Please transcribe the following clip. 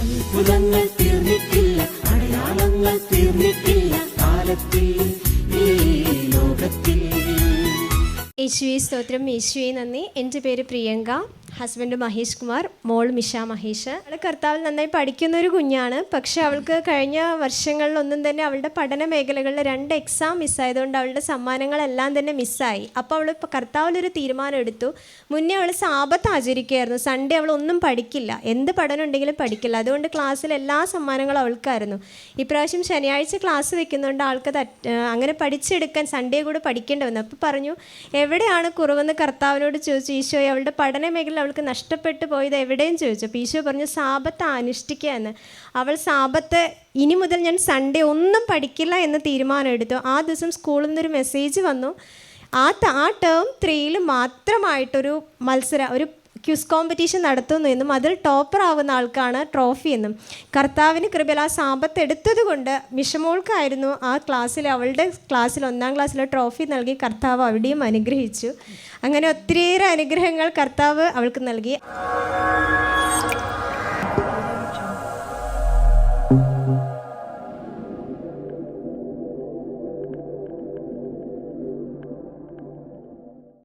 അത്ഭുതങ്ങൾ തീർന്നിട്ടില്ല അടയാളങ്ങൾ തീർന്നിട്ടില്ല കാലത്തിൽ ഈ ലോകത്തിൽ. യേശുവെ സ്തോത്രം. യേശുവെ നന്ദി. എന്റെ പേര് പ്രിയങ്ക. ഹസ്ബൻഡ് മഹേഷ് കുമാർ മോൾ മിഷ മഹേഷ്. അവൾ കർത്താവിൽ നന്നായി പഠിക്കുന്ന ഒരു കുഞ്ഞാണ്. പക്ഷേ അവൾക്ക് കഴിഞ്ഞ വർഷങ്ങളിലൊന്നും തന്നെ അവളുടെ പഠന മേഖലകളിൽ രണ്ട് എക്സാം മിസ്സായതുകൊണ്ട് അവളുടെ സമ്മാനങ്ങളെല്ലാം തന്നെ മിസ്സായി അപ്പോൾ അവൾ ഇപ്പോൾ കർത്താവിലൊരു തീരുമാനം എടുത്തു. മുന്നേ അവൾ സാപത്ത് ആചരിക്കുകയായിരുന്നു സൺഡേ അവൾ ഒന്നും പഠിക്കില്ല. എന്ത് പഠനം ഉണ്ടെങ്കിലും പഠിക്കില്ല. അതുകൊണ്ട് ക്ലാസ്സിൽ എല്ലാ സമ്മാനങ്ങളും അവൾക്കായിരുന്നു. ഇപ്രാവശ്യം ശനിയാഴ്ച ക്ലാസ് വെക്കുന്നതുകൊണ്ട് ആൾക്ക് അങ്ങനെ പഠിച്ചെടുക്കാൻ സൺഡേ കൂടെ പഠിക്കേണ്ടി വന്നു. അപ്പോൾ പറഞ്ഞു എവിടെയാണ് കുറവെന്ന് കർത്താവിനോട് ചോദിച്ചു. ഈശോയെ അവളുടെ പഠന മേഖല അവൾക്ക് നഷ്ടപ്പെട്ടു പോയത് എവിടെയും ചോദിച്ചു. അപ്പോൾ ഈശോ പറഞ്ഞു സാപത്ത് അനുഷ്ഠിക്കുക എന്ന്. അവൾ സാപത്ത് ഇനി മുതൽ ഞാൻ സൺഡേ ഒന്നും പഠിക്കില്ല എന്ന് തീരുമാനം എടുത്തു. ആ ദിവസം സ്കൂളിൽ നിന്നൊരു മെസ്സേജ് വന്നു. ആ ആ ടേം ത്രീയിൽ മാത്രമായിട്ടൊരു മത്സരം ഒരു ക്യൂസ് കോമ്പറ്റീഷൻ നടത്തുന്നു എന്നും അതിൽ ടോപ്പർ ആവുന്ന ആൾക്കാണ് ട്രോഫി എന്നും കർത്താവിന് കൃപയിൽ ആ സാമ്പത്ത് എടുത്തതുകൊണ്ട് മിഷമോൾക്കായിരുന്നു ആ ക്ലാസ്സിൽ അവളുടെ ക്ലാസ്സിൽ ഒന്നാം ക്ലാസ്സിലെ ട്രോഫി നൽകി കർത്താവ് അവിടെയും അനുഗ്രഹിച്ചു അങ്ങനെ ഒത്തിരിയേറെ അനുഗ്രഹങ്ങൾ കർത്താവ് അവൾക്ക് നൽകി Thank you.